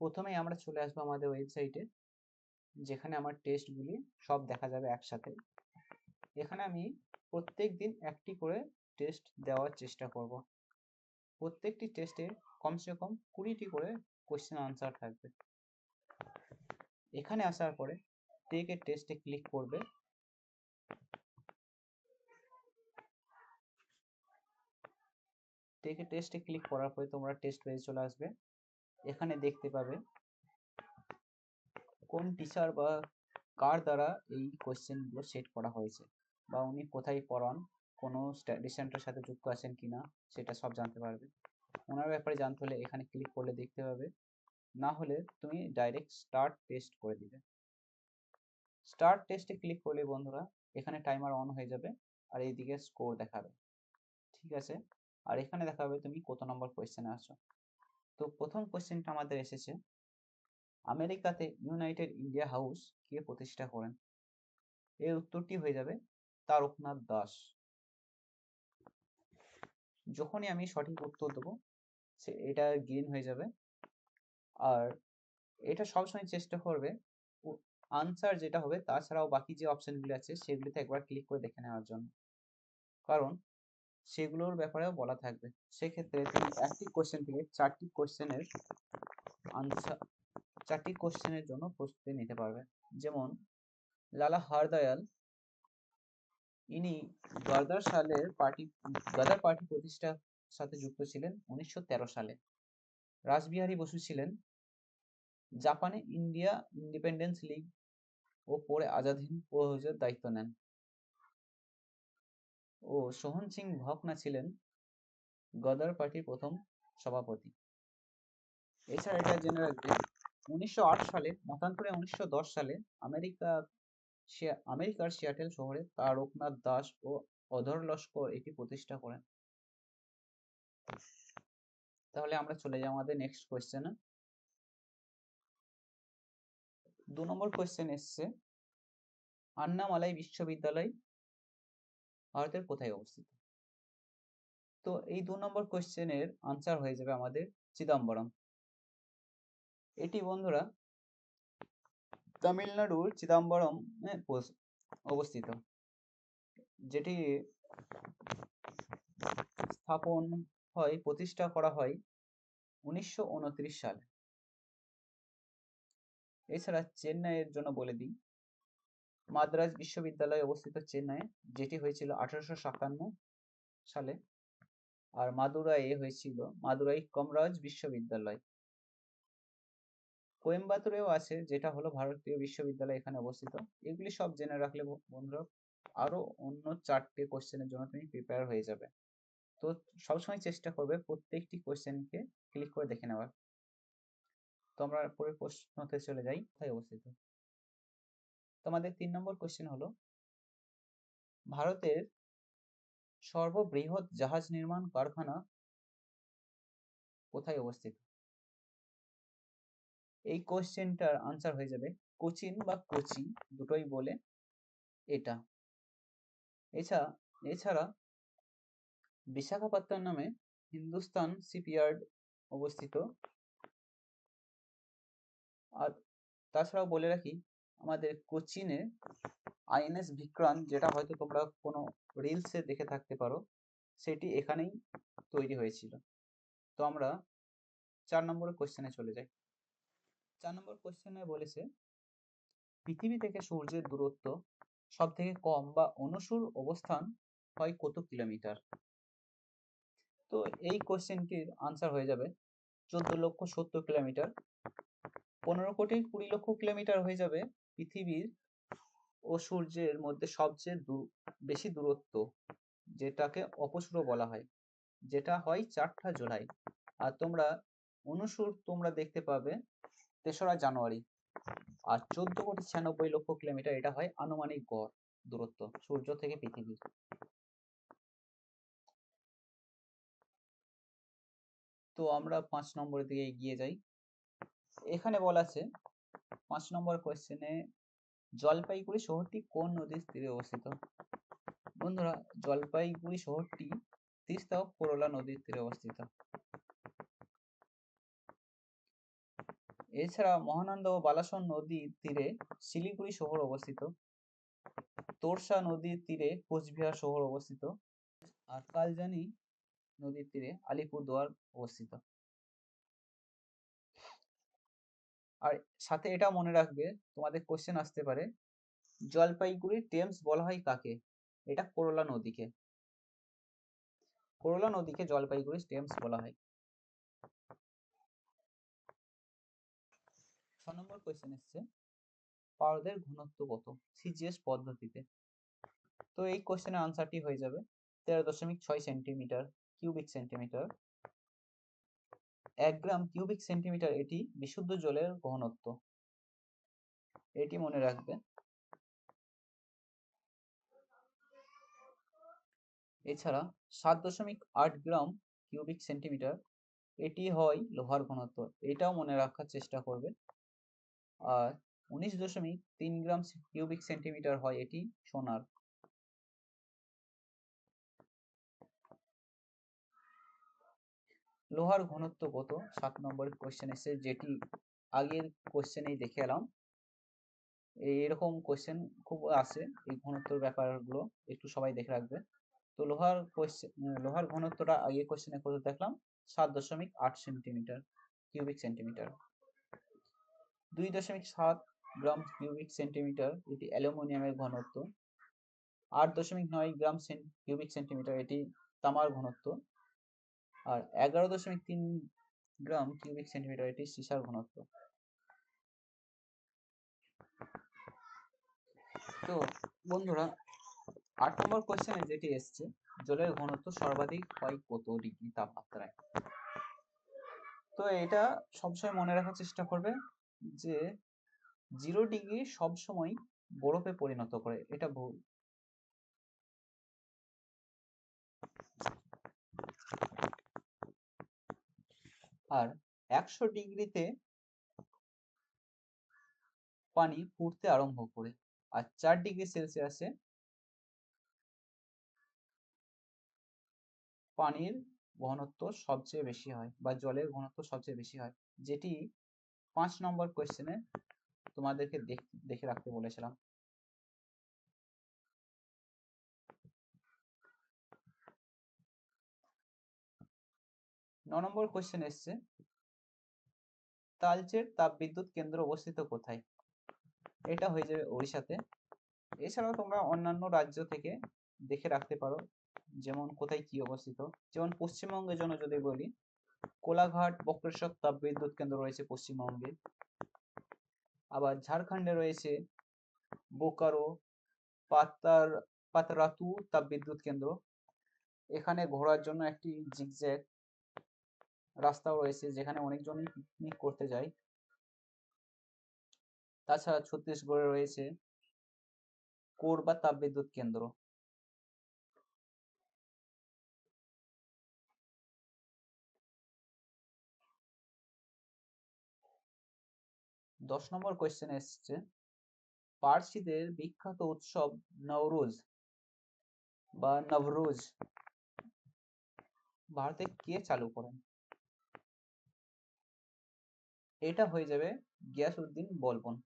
প্রথমেই আমরা চলে আসব আমাদের ওয়েবসাইটে যেখানে আমার টেস্টগুলি সব দেখা যাবে একসাথে। এখানে আমি প্রত্যেক দিন একটি করে টেস্ট দেওয়ার চেষ্টা করব। প্রত্যেকটি টেস্টে কমসে কম কুড়িটি করে কোয়েশ্চেন আনসার থাকবে। এখানে আসার পরে টেক টেস্টে ক্লিক করবে। টেক টেস্টে ক্লিক করার পরে তোমরা টেস্ট পেজে চলে আসবে। এখানে দেখতে পাবে কোন টিচার বা কার দ্বারা এই কোয়েশ্চেনগুলো সেট করা হয়েছে বা উনি কোথায় পড়ান, কোনো স্টাডি সেন্টারের সাথে যুক্ত আছেন কিনা সেটা সব জানতে পারবে ওনার ব্যাপারে জানতে হলে এখানে ক্লিক করলে দেখতে পাবে। না হলে তুমি ডাইরেক্ট স্টার্ট টেস্ট করে দিবে। স্টার্ট টেস্টে ক্লিক করলে বন্ধুরা এখানে টাইমার অন হয়ে যাবে আর এইদিকে স্কোর দেখাবে। ঠিক আছে? আর এখানে দেখাবে তুমি কত নম্বর কোয়েশ্চেনে আছো। তো প্রথম কোয়েশ্চেনটা আমাদের এসেছে, আমেরিকাতে ইউনাইটেড ইন্ডিয়া হাউস কে প্রতিষ্ঠা করেন? এর উত্তরটি হয়ে যাবে তারকনাথ দাস। যখনই আমি সঠিক উত্তর দেবো, সে, এটা গ্রিন হয়ে যাবে। আর এটা সবসময় চেষ্টা করবে আনসার যেটা হবে, তাছাড়াও বাকি যে অপশনগুলি আছে, সেগুলিতে একবার ক্লিক করে দেখে নেওয়ার জন্য। কারণ সেগুলোর ব্যাপারেও বলা থাকবে। সেক্ষেত্রে তুমি একটি কোশ্চেন থেকে চারটি কোশ্চেনের আনসার চারটি কোশ্চেনের জন্য প্রস্তুতি নিতে পারবে। যেমন, লালা হারদয়াল, ইনি গদার সালের পার্টি গদার পার্টি প্রতিষ্ঠার সাথে যুক্ত ছিলেন উনিশশো তেরো সালে। রাসবিহারী বসু ছিলেন জাপানে ইন্ডিয়া ইন্ডিপেন্ডেন্স লীগ ও পরে আজাদ হিন্দ ফৌজের দায়িত্ব নেন। ও সোহন সিং ভকনা ছিলেন গদার পার্টির প্রথম সভাপতি। এছাড়া এটা জেনে রাখবে উনিশশো সালে, মতান্তরে উনিশশো দশ সালে আমেরিকা আমেরিকার সিয়াটেল শহরে তারকনাথ দাস ও অধর লস্কর এটি প্রতিষ্ঠা করেন। তাহলে আমরা চলে যাই আমাদের নেক্সট কোয়েশ্চেনে দু নম্বর কোয়েশ্চেন এসছে, আন্নামালাই বিশ্ববিদ্যালয় ভারতের কোথায় অবস্থিত? তো এই দু নম্বর কোয়েশ্চেনের আনসার হয়ে যাবে আমাদের চিদম্বরম। এটি বন্ধুরা তামিলনাড়ুর চিদম্বরম অবস্থিত। যেটি স্থাপন হয়, প্রতিষ্ঠা করা হয় উনিশশো উনত্রিশ সালে। এছাড়া চেন্নাইয়ের জন্য বলে দিই মাদ্রাজ বিশ্ববিদ্যালয় অবস্থিত চেন্নাই যেটি হয়েছিল আঠারোশো সাতান্ন সালে। আর মাদুরাইয়ে হয়েছিল মাদুরাই কমরাজ বিশ্ববিদ্যালয়। কোয়েম্বাতুরেও আছে, যেটা হলো ভারতীয় বিশ্ববিদ্যালয় এখানে অবস্থিত। এগুলি সব জেনে রাখলে বন্ধুরা, আরও অন্য চারটে কোশ্চেনের জন্য তুমি প্রিপেয়ার হয়ে যাবে। তো সবসময় চেষ্টা করবে প্রত্যেকটি কোশ্চেনকে ক্লিক করে দেখে নেওয়ার। তো আমরা পরের প্রশ্নতে চলে যাই কোথায় অবস্থিত। তোমাদের তিন নম্বর কোশ্চেন হলো, ভারতের সর্ববৃহৎ জাহাজ নির্মাণ কারখানা কোথায় অবস্থিত? এই কোশ্চেনটার আনসার হয়ে যাবে কোচিন বা কোচি দুটোই বলে এটা। এছাড়া এছাড়া বিশাখাপত্তন নামে হিন্দুস্তান শিপইয়ার্ড অবস্থিত। আর তাছাড়াও বলে রাখি আমাদের কোচিনে আইএনএস বিক্রান্ত, যেটা হয়তো তোমরা কোনো রিলসে দেখে থাকতে পারো, সেটি এখানেই তৈরি হয়েছিল। তো আমরা চার নম্বর কোশ্চেনে চলে যাই। চার নম্বর কোশ্চেনে বলেছে, পৃথিবী থেকে সূর্যের দূরত্ব সব থেকে কম বা অনুসুর অবস্থান হয় কত কিলোমিটার? তো এই কোশ্চেনটির আনসার হয়ে যাবে চোদ্দ লক্ষ সত্তর কিলোমিটার। পনেরো কোটি কুড়ি লক্ষ কিলোমিটার হয়ে যাবে পৃথিবীর ও সূর্যের মধ্যে সবচেয়ে বেশি দূরত্ব যেটাকে অপসূর বলা হয়, যেটা হয় চারটা জুলাই। আর তোমরা অনুসুর তোমরা দেখতে পাবে তেসরা জানুয়ারি। আর চোদ্দ কোটি ছিয়ানব্বই লক্ষ কিলোমিটার এটা হয় আনুমানিক গড়, দূরত্ব, সূর্য থেকে পৃথিবীর তো আমরা পাঁচ নম্বরের দিকে এগিয়ে যাই। এখানে বলা আছে পাঁচ নম্বর কোয়েশ্চেনে জলপাইগুড়ি শহরটি কোন নদীর তীরে অবস্থিত? বন্ধুরা, জলপাইগুড়ি শহরটি তিস্তা ও করলা নদীর তীরে অবস্থিত। এছাড়া মহানন্দা ও বালাসন নদীর তীরে শিলিগুড়ি শহর অবস্থিত। তোরসা নদীর তীরে কোচবিহার শহর অবস্থিত। আর কালজানি নদীর তীরে আলিপুরদুয়ার অবস্থিত। আর সাথে এটা মনে রাখবে, তোমাদের কোশ্চেন আসতে পারে জলপাইগুড়ি টেমস বলা হয় কাকে? এটা করলা নদীকে। করলা নদীকে জলপাইগুড়ি টেমস বলা হয়। ছ নম্বর কোয়েশ্চেন এসছে, পারদের ঘনত্ব কত? সিজিএস পদ্ধতিতে। তো এই কোশ্চেনের আনসারটি হয়ে যাবে, তেরো দশমিক ছয় সেন্টিমিটার কিউবিক সেন্টিমিটার এক গ্রাম কিউবিক সেন্টিমিটার এটি বিশুদ্ধ জলের ঘনত্ব। এটি মনে রাখবে। এছাড়া সাত দশমিক আট গ্রাম কিউবিক সেন্টিমিটার এটি হয় লোহার ঘনত্ব, এটাও মনে রাখার চেষ্টা করবে। আর উনিশ দশমিক তিন গ্রাম কিউবিক সেন্টিমিটার হয় এটি সোনার। লোহার ঘনত্ব কত? সাত নম্বর কোশ্চেন এসে যেটি আগের কোশ্চেনেই দেখে এলাম। এরকম কোয়েশ্চেন খুব আসে এই ঘনত্বর ব্যাপারগুলো, একটু সবাই দেখে রাখবে। তো লোহার কোশ্চেন লোহার ঘনত্বটা আগে কোশ্চেনে কত দেখলাম? সাত দশমিক আট সেন্টিমিটার কিউবিক সেন্টিমিটার দুই দশমিক সাত গ্রাম কিউবিক সেন্টিমিটার এটি অ্যালুমিনিয়ামের ঘনত্ব। আট দশমিক নয় গ্রাম কিউবিক সেন্টিমিটার এটি তামার ঘনত্ব। আর এগারো দশমিক তিন গ্রাম কিউবিক সেন্টিমিটার এটি সীসার ঘনত্ব। তো বন্ধুরা, আট নম্বর কোয়েশ্চেনে যেটি এসছে, জলের ঘনত্ব সর্বাধিক হয় কত ডিগ্রি তাপমাত্রায়? তো এটা সবসময় মনে রাখার চেষ্টা করবে যে জিরো ডিগ্রি সবসময় বরফে পরিণত করে। এটা ভুল। আর একশো ডিগ্রিতে পানি ফুটতে আরম্ভ করে। আর চার ডিগ্রি সেলসিয়াসে পানির ঘনত্ব সবচেয়ে বেশি হয় বা জলের ঘনত্ব সবচেয়ে বেশি হয়। যেটি পাঁচ নম্বর কোয়েশ্চেনে তোমাদেরকে দেখে রাখতে বলেছিলাম। নম্বর কোয়েশ্চেন এসছে। তালচের তাপবিদ্যুৎ কেন্দ্র অবস্থিত কোথায়? এটা হয়ে যাবে ওড়িশাতে। এছাড়াও তোমরা অন্যান্য রাজ্য থেকে দেখে রাখতে পারো, যেমন কোথায় কি অবস্থিত। যেমন পশ্চিমবঙ্গের জন্য যদি বলি, কোলাঘাট, বক্রেশ্বর তাপবিদ্যুৎ কেন্দ্র রয়েছে পশ্চিমবঙ্গে। আবার ঝাড়খণ্ডে রয়েছে বোকারো, পাতার, পাতরাতু তাপবিদ্যুৎ কেন্দ্র। এখানে ঘোরার জন্য একটি জিগজ্যাগ রাস্তাও রয়েছে যেখানে অনেকজনই পিকনিক করতে যায়। তাছাড়া ছত্তিশগড়ে রয়েছে কোরবা তাপবিদ্যুৎ কেন্দ্র। দশ নম্বর কোয়েশ্চেন এসছে, পার্সিদের বিখ্যাত উৎসব নওরোজ বা নবরোজ। ভারতে কে চালু করেন? এটা হয়ে যাবে গিয়াসউদ্দিন বলবন।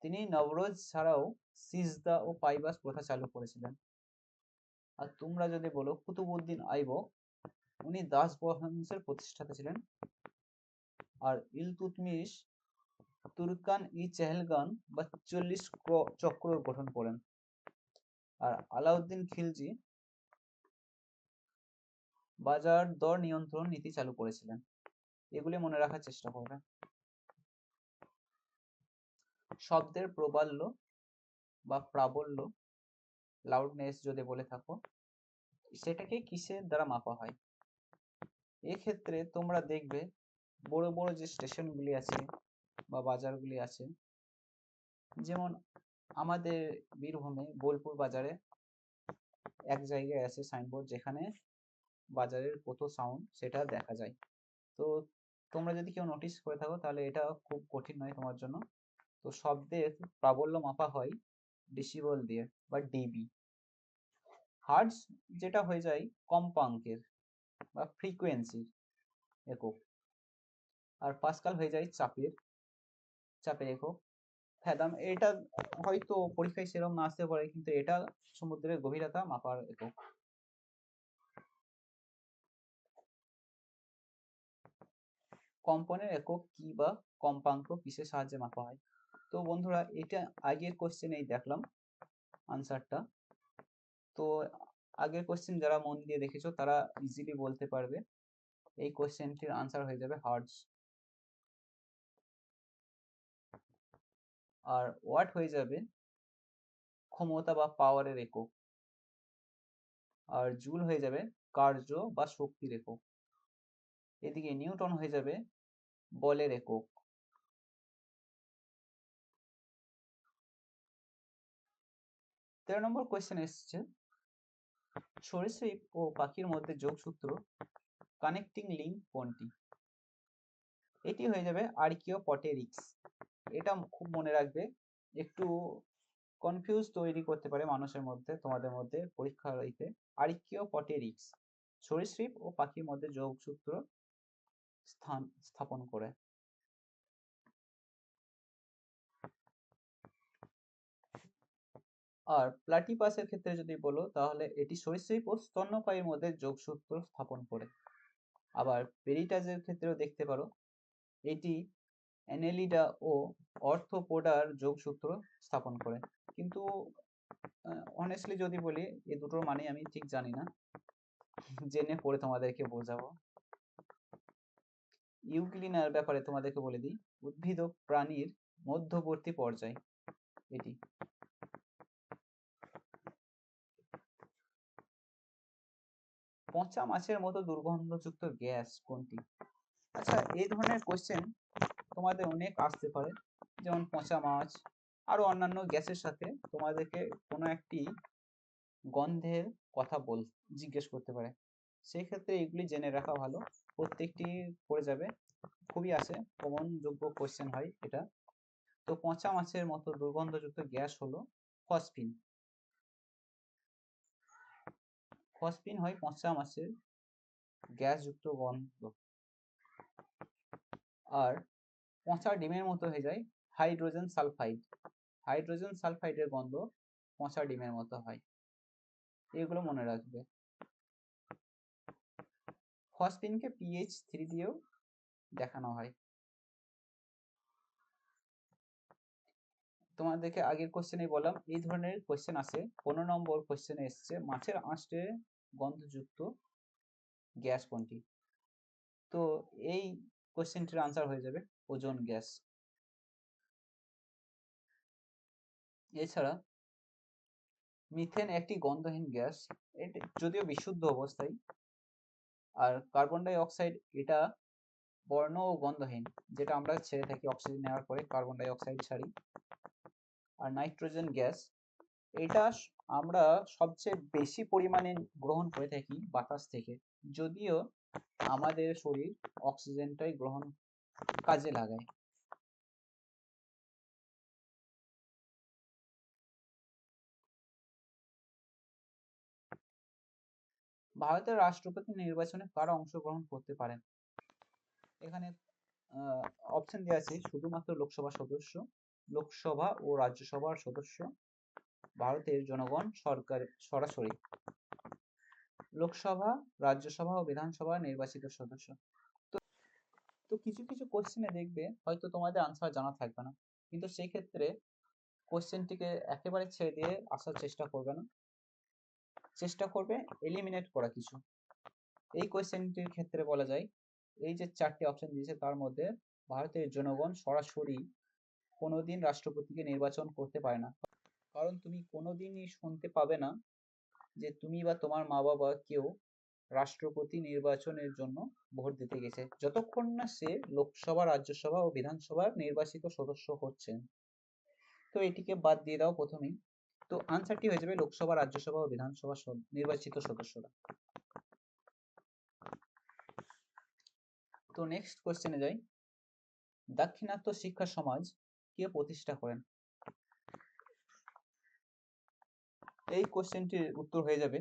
তিনি নবরোজ ছাড়াও সিজদা ও পাইবাস প্রথা চালু করেছিলেন। আর তোমরা যদি বলো কুতুবউদ্দিন আইবক উনি দাস বংশের প্রতিষ্ঠাতা ছিলেন। আর ইলতুতমিশ, তুর্কান ই চেহেলগান বা চল্লিশ চক্র গঠন করেন। আর আলাউদ্দিন খিলজি বাজার দর নিয়ন্ত্রণ নীতি চালু করেছিলেন। এগুলি মনে রাখার চেষ্টা করবে। শব্দের প্রবাল্য বা প্রাবল্য লাউডনেস যদি বলে থাকো, সেটাকে কিসের দ্বারা মাপা হয়? এক্ষেত্রে তোমরা দেখবে বড় বড় যে স্টেশনগুলি আছে বা বাজারগুলি আছে, যেমন আমাদের বীরভূমে বোলপুর বাজারে এক জায়গায় আছে সাইনবোর্ড যেখানে বাজারের কত সাউন্ড সেটা দেখা যায়। তো তোমরা যদি কেউ নোটিস করে থাকো তাহলে এটা খুব কঠিন নয় তোমার জন্য। তো শব্দের প্রাবল্য মাপা হয় ডেসিবল দিয়ে বা ডিবি হার্টস যেটা হয়ে যায় কম্পাঙ্কের বা ফ্রিকোয়েন্সির একক। আর পাস্কাল হয়ে যায় চাপের চাপের একক। ফ্যাদাম এটা হয়তো পরীক্ষায় সেরকম না আসতে পারে, কিন্তু এটা সমুদ্রের গভীরতা মাপার একক। কম্পনের একক কি বা কম্পাঙ্ক কিসের সাহায্যে মাপা হয়? তো বন্ধুরা, এটা আগের কোশ্চেনেই দেখলাম আনসারটা তো আগের কোশ্চেন যারা মন দিয়ে দেখেছ, তারা ইজিলি বলতে পারবে। এই কোশ্চেনটির আনসার হয়ে যাবে হার্টস আর ওয়াট হয়ে যাবে ক্ষমতা বা পাওয়ারের একক। আর জুল হয়ে যাবে কার্য বা শক্তির একক। এদিকে নিউটন হয়ে যাবে বলের একক। তেরো নম্বর কোয়েশ্চেন এসছে, সরীসৃপ ও পাখির মধ্যে যোগসূত্র কানেক্টিং লিঙ্ক কোনটি? এটি হয়ে যাবে আর্কিও পটেরিক্স এটা খুব মনে রাখবে, একটু কনফিউজ তৈরি করতে পারে মানুষের মধ্যে, তোমাদের মধ্যে পরীক্ষার ইতে আর্কিও পটেরিক্স সরীসৃপ ও পাখির মধ্যে যোগসূত্র স্থান, স্থাপন করে। আর প্লাটিপাসের ক্ষেত্রে যদি বলো, তাহলে এটি সরীসৃপ ও স্তন্যপায়ীর মধ্যে যোগসূত্র স্থাপন করে। আবার পেরিটাজের ক্ষেত্রেও দেখতে পারো, এটি অ্যানেলিডা ও অর্থোপোডার যোগসূত্র স্থাপন করে। কিন্তু অনেস্টলি যদি বলি, এ দুটোর মানে আমি ঠিক জানি না। জেনে পড়ে তোমাদেরকে বোঝাবো। ইউক্লিনার ব্যাপারে তোমাদেরকে বলে দিই, উদ্ভিদ ও প্রাণীর মধ্যবর্তী পর্যায় এটি। পচা মাছের মতো দুর্গন্ধযুক্ত গ্যাস কোনটি? আচ্ছা এই ধরনের কোশ্চেন তোমাদের অনেক আসতে পারে। যেমন পচা মাছ আরও অন্যান্য গ্যাসের সাথে তোমাদেরকে কোনো একটি গন্ধের কথা বল, জিজ্ঞেস করতে পারে। সেই ক্ষেত্রে এগুলি জেনে রাখা ভালো। প্রত্যেকটি পড়ে যাবে। খুবই আসে। যোগ্য কোশ্চেন হয় এটা। তো পচা মাছের মতো দুর্গন্ধযুক্ত গ্যাস হলো ফসফিন। ফসফিন হয় পচা মাছের গ্যাসযুক্ত গন্ধ। আর পচা ডিমের মতো হয়ে যায় হাইড্রোজেন সালফাইড। হাইড্রোজেন সালফাইডের গন্ধ পচা ডিমের মতো হয়। এগুলো মনে রাখবে। ফসফিনকে পিএইচ থ্রি দিয়েও দেখানো হয়। তোমাদেরকে আগের কোশ্চেনে বললাম, এই ধরনের কোশ্চেন আছে, পনেরো নম্বর কোশ্চেনে এসছে, মাছের আঁশটে গন্ধযুক্ত গ্যাস কোনটি? তো এই কোশ্চেনটির আনসার হয়ে যাবে ওজন গ্যাস। এছাড়া মিথেন একটি গন্ধহীন গ্যাস, এটি যদিও বিশুদ্ধ অবস্থায়, আর কার্বন ডাই অক্সাইড এটা বর্ণ ও গন্ধহীন, যেটা আমরা ছেড়ে থাকি অক্সিজেন নেওয়ার পরে কার্বন ডাই অক্সাইড ছাড়ি। আর নাইট্রোজেন গ্যাস এটা আমরা সবচেয়ে বেশি পরিমাণে গ্রহণ করে থাকি বাতাস থেকে। যদিও আমাদের শরীর অক্সিজেনটাই গ্রহণ কাজে লাগায়। ভারতের রাষ্ট্রপতি নির্বাচনে কারা অংশগ্রহণ করতে পারেন? এখানে অপশন দেওয়া আছে শুধুমাত্র লোকসভা সদস্য, লোকসভা ও রাজ্যসভার সদস্য। ভারতের জনগণ সরকার, সরাসরি লোকসভা, রাজ্যসভা ও বিধানসভা নির্বাচিত সদস্য। তো কিছু কিছু কোশ্চেনে দেখবে, হয়তো তোমাদের আনসার জানা থাকবে না। কিন্তু সেই ক্ষেত্রে কোশ্চেনটিকে একেবারে ছেড়ে দিয়ে আসার চেষ্টা করবে না। চেষ্টা করবে এলিমিনেট করা কিছু। এই কোয়েশ্চেনটির ক্ষেত্রে বলা যায়, এই যে চারটি অপশন দিয়েছে, তার মধ্যে ভারতের জনগণ সরাসরি কোনোদিন রাষ্ট্রপতিকে নির্বাচন করতে পারে না। কারণ তুমি কোনোদিনই শুনতে পাবে না যে তুমি বা তোমার মা বাবা কেউ রাষ্ট্রপতি নির্বাচনের জন্য ভোট দিতে গেছে। যতক্ষণ না সে লোকসভা, রাজ্যসভা ও বিধানসভার নির্বাচিত সদস্য হচ্ছেন তো এটিকে বাদ দিয়ে দাও প্রথমেই তো আনসারটি হয়ে যাবে লোকসভা, রাজ্যসভা ও বিধানসভা নির্বাচিত সদস্যরা। তো নেক্সট কোশ্চেনে যাই। দাক্ষিণাত্য শিক্ষা সমাজ কে প্রতিষ্ঠা করেন? এই কোশ্চেনটির উত্তর হয়ে যাবে,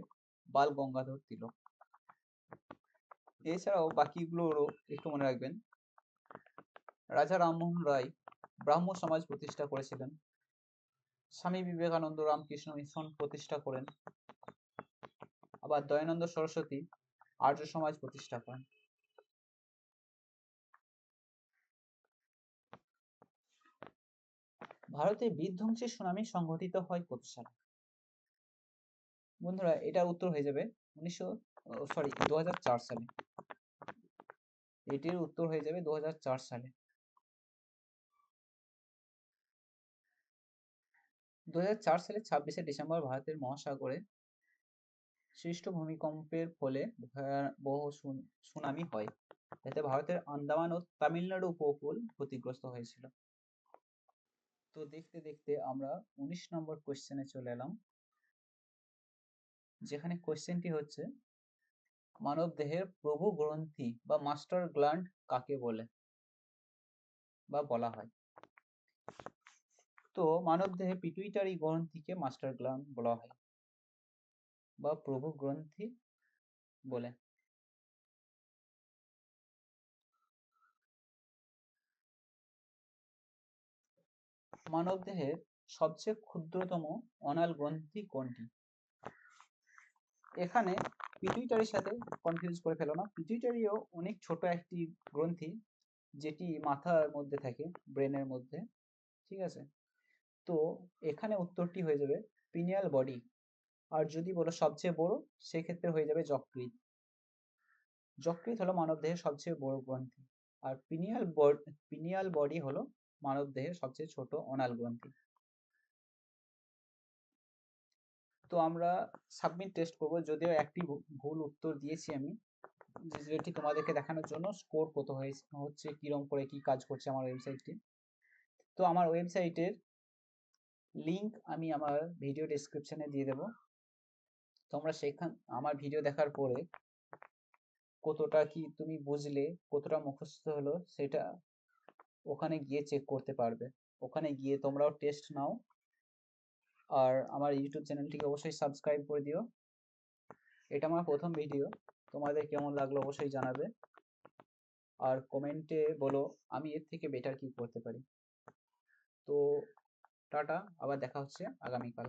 বাল গঙ্গাধর তিলক। এছাড়াও বাকিগুলোরও একটু মনে রাখবেন। রাজা রামমোহন রায় ব্রাহ্ম সমাজ প্রতিষ্ঠা করেছিলেন। স্বামী বিবেকানন্দ রামকৃষ্ণ মিশন প্রতিষ্ঠা করেন। আবার দয়ানন্দ সরস্বতী আর্য সমাজ প্রতিষ্ঠা করেন। ভারতে বিধ্বংসী সুনামি সংঘটিত হয় সালে বন্ধুরা, এটার উত্তর হয়ে যাবে উনিশশো সরি দু হাজার চার সালে। এটির উত্তর হয়ে যাবে দু হাজার চার সালে। দু হাজার চার সালে ছাব্বিশে ডিসেম্বর ভারতের মহাসাগরে সৃষ্ট ভূমিকম্পের ফলে ভয়াবহ সুনামি হয়। এতে ভারতের আন্দামান ও তামিলনাড়ু উপকূল ক্ষতিগ্রস্ত হয়েছিল। তো দেখতে দেখতে আমরা উনিশ নম্বর কোশ্চেনে চলে এলাম। যেখানে কোশ্চেনটি হচ্ছে মানব দেহের প্রভু গ্রন্থি বা মাস্টার গ্ল্যান্ড কাকে বলে? বা বলা হয়। তো মানব দেহে পিটুইটারি গ্রন্থিকে মাস্টার গ্ল্যান্ড বলা হয়। বা প্রভু গ্রন্থি বলে। মানবদেহের সবচেয়ে ক্ষুদ্রতম অনাল গ্রন্থি কোনটি? এখানে পিটুইটারির সাথে কনফিউজ করে ফেলো না। পিটুইটারিও অনেক ছোট একটি গ্রন্থি যেটি মাথার মধ্যে থাকে ব্রেনের মধ্যে, ঠিক আছে? তো এখানে উত্তরটি হয়ে যাবে পিনিয়াল বডি আর যদি বলো সবচেয়ে বড়, সেক্ষেত্রে হয়ে যাবে যকৃৎ। যকৃৎ হলো মানবদেহের সবচেয়ে বড় গ্রন্থি আর পিনিয়াল পিনিয়াল বডি হলো মানবদেহের সবচেয়ে ছোট অনাল গ্রন্থি। তো আমরা সাবমিট টেস্ট করব। যদিও একটি ভুল উত্তর দিয়েছি আমি যেটি তোমাদেরকে দেখানোর জন্য স্কোর কত হয়েছে, হচ্ছে কিরম করে কি কাজ করছে আমার ওয়েবসাইটটি তো আমার ওয়েবসাইটের লিংক আমি আমার ভিডিও ডেসক্রিপশনে দিয়ে দেব। তোমরা সেখান, আমার ভিডিও দেখার পরে কতটা কি তুমি বুঝলে, কতটা মুখস্থ হলো, সেটা ওখানে গিয়ে চেক করতে পারবে। ওখানে গিয়ে তোমরাও টেস্ট নাও। আর আমার ইউটিউব চ্যানেলটিকে অবশ্যই সাবস্ক্রাইব করে দিও। এটা আমার প্রথম ভিডিও তোমাদের কেমন লাগল অবশ্যই জানাবে। আর কমেন্টে বলো, আমি এর থেকে বেটার কি করতে পারি। তো টাটা, আবার দেখা হচ্ছে আগামীকাল।